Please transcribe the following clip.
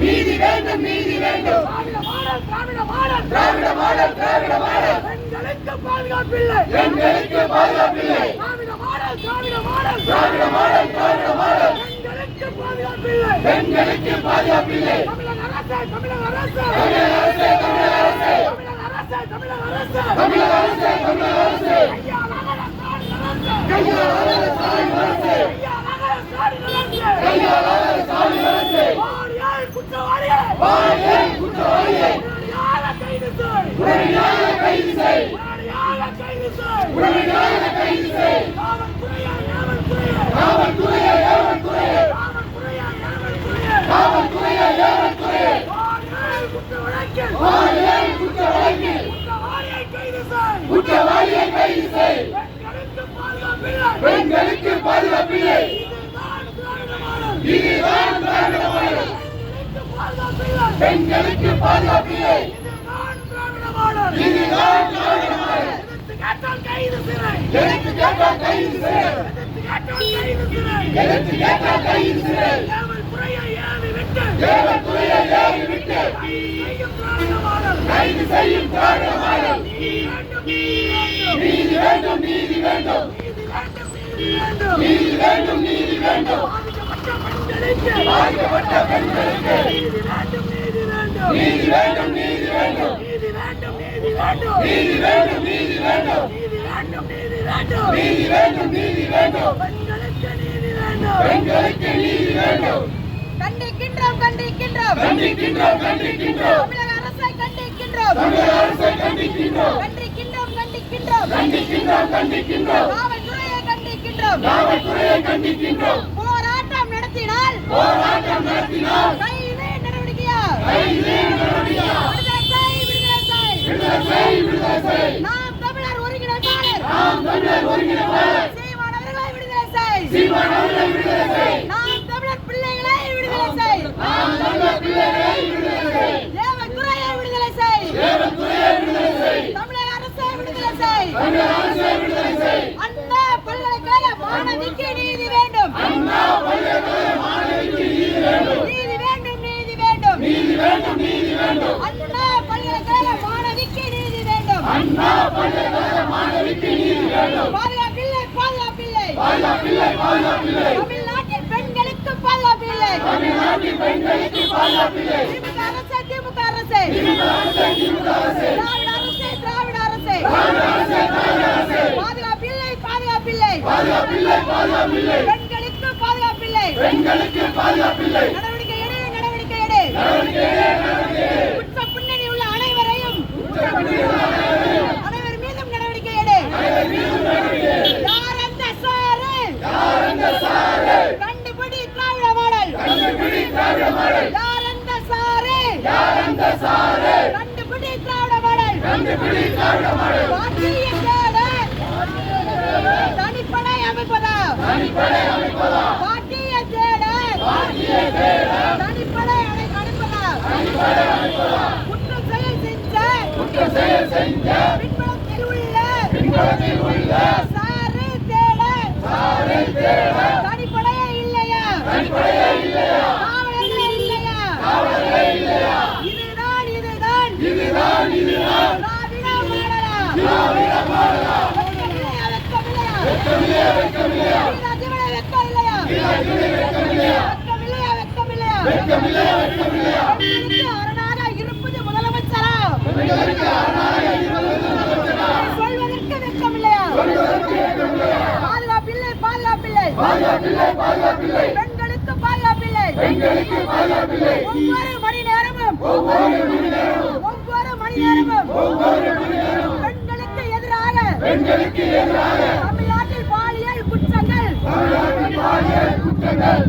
நீதி வேண்டும் நீதி வேண்டும் திராவிட மாடல் திராவிட மாடல் பெண்களுக்கு பாதுகாப்பில்லை பெண்களுக்கு பாதுகாப்பில்லை Dravida model Dravida model Dravida model Dravida model பெண்களுக்கு பாதுகாப்பில்லை பெண்களுக்கு பாதுகாப்பில்லை தமிழக அரசு தமிழக அரசு தமிழக அரசு தமிழக அரசு உடனடியாக கைது செய். உடனடியாக கைது செய். உடனடியாக கைது செய் உடனடியாக கைது செய் காவல்துறையா காவல்துறையா காவல்துறையை காவல்துறையை காவல்துறையா காவல்துறையா காவல்துறையை காவல்துறையை பாலியல் குற்ற வழக்கில் பாலியல் குற்ற வழக்கில் குற்றவாளியை கைது செய். பெண்களுக்கு பாதுகாப்பில்லை. இதுதான் திராவிட மாடல். பெண்களுக்கு பாதுகாப்பில்லை. இதுதான் திராவிட மாடல். எதிர்த்து கேட்டால் கைது சிறை எதிர்த்து கேட்டால் கைது சிறை விட்டு. தேவத்துறையை ஏறி விட்டு. வேண்டும் நீதி வேண்டும் நீதி வேண்டும் பாதிக்கப்பட்ட பெண்களுக்கு நீதி வேண்டும் நீதி வேண்டும் நீதி வேண்டும் நீதி வேண்டும் நீதி வேண்டும் நீதி வேண்டும் பெண்களுக்கு நீதி வேண்டும் கண்டிக்கின்றோம் கண்டிக்கின்றோம். கண்டிக்கின்றோம் கண்டிக்கின்றோம். தமிழக அரசை கண்டிக்கின்றோம். தமிழக அரசை கண்டிக்கின்றோம். கண்டிக்கின்றோம் கண்டிக்கின்றோம். காவல்துறையை கண்டிக்கின்றோம். காவல்துறையை கண்டிக்கின்றோம். போராட்டம் நடத்தினால் போராட்டம் நடத்தினால் கைது நடவடிக்கையா? கைது நடவடிக்கையா? விடுதலை செய், விடுதலை செய். விடுதலை செய் விடுதலை செய். நாம் தமிழர் ஒருங்கிணைப்பாளர். நாம் தமிழர் ஒருங்கிணைப்பாளர் சீமான் அவர்களை விடுதலை செய் சீமான் அவர்களை விடுதலை செய் நாம் தமிழர் பிள்ளைகளை விடுதலை செய் நாம் தமிழர் பிள்ளைகளை விடுதலை செய் தேவத்துறையை விடுதலை செய் தேவத்துறையை விடுதலை செய் தமிழக அரசை விடுதலை செய் தமிழர் அரசை விடுதலை செய் அண்ணா பல்கலைக்கழக மாணவிக்கு நீதி வேண்டும். அண்ணா பல்கலைக்கழக மாணவிக்கு நீதி வேண்டும். நீதி வேண்டும் நீதி வேண்டும். நீதி வேண்டும் நீதி வேண்டும். அண்ணா பல்கலைக்கழக மாணவிக்கு நீதி வேண்டும். அண்ணா பல்கலைக்கழக மாணவிக்கு நீதி வேண்டும். பாதுகாப்பில்லை பாதுகாப்பில்லை. பாதுகாப்பில்லை பாதுகாப்பில்லை. தமிழ்நாட்டில் பெண்களுக்கு பாதுகாப்பில்லை. தமிழ்நாட்டின் பெண்களுக்கு பாதுகாப்பில்லை. திமுக அரசு திமுக அரசு. திமுக அரசே திமுக அரசே திராவிட அரசு திராவிட அரசு திராவிட அரசே திராவிட அரசே பாதுகாப்பில்லை பாதுகாப்பில்லை. பாதுகாப்பில்லை பாதுகாப்பில்லை பெண்களுக்கு பாதுகாப்பில்லை. பெண்களுக்கு பாதுகாப்பில்லை நடவடிக்கை எடு நடவடிக்கை எடு. நடவடிக்கை எடு, நடவடிக்கை அனைவரையும் குற்ற பின்னணி உள்ள அனைவரையும் அனைவர் மீதும் நடவடிக்கை எடு. யார் அந்த சாரு? யார் அந்த சாரு கண்டுபிடி திராவிட மாடல். கண்டுபிடி திராவிட மாடல் யார் அந்த சாரு யார் அந்த சாரு கண்டுபிடி திராவிட மாடல் கண்டுபிடி திராவிட மாடல் பாட்டிய தேட தனிப்படை அமைப்பதா தனிப்படை அமைப்பதா பாட்டிய தேட பாட்டியை தேட தனிப்படை அனுப்பதா தனிப்படை குற்றம் செயல் செஞ்ச செயல் செஞ்ச பின்புலத்தில் உள்ள பின்புலத்தில் உள்ள தேட தேட பெண்களுக்கு பாதுகாப்பில்லை பெண்களுக்கு பாதுகாப்பில்லை ஒவ்வொரு மணி நேரமும் ஒவ்வொரு மணி நேரமும் ஒவ்வொரு மணி நேரமும் ஒவ்வொரு பெண்களுக்கு எதிராக தமிழ்நாட்டில் பாலியல் குற்றங்கள். தமிழ்நாட்டில் பாலியல் குற்றங்கள்.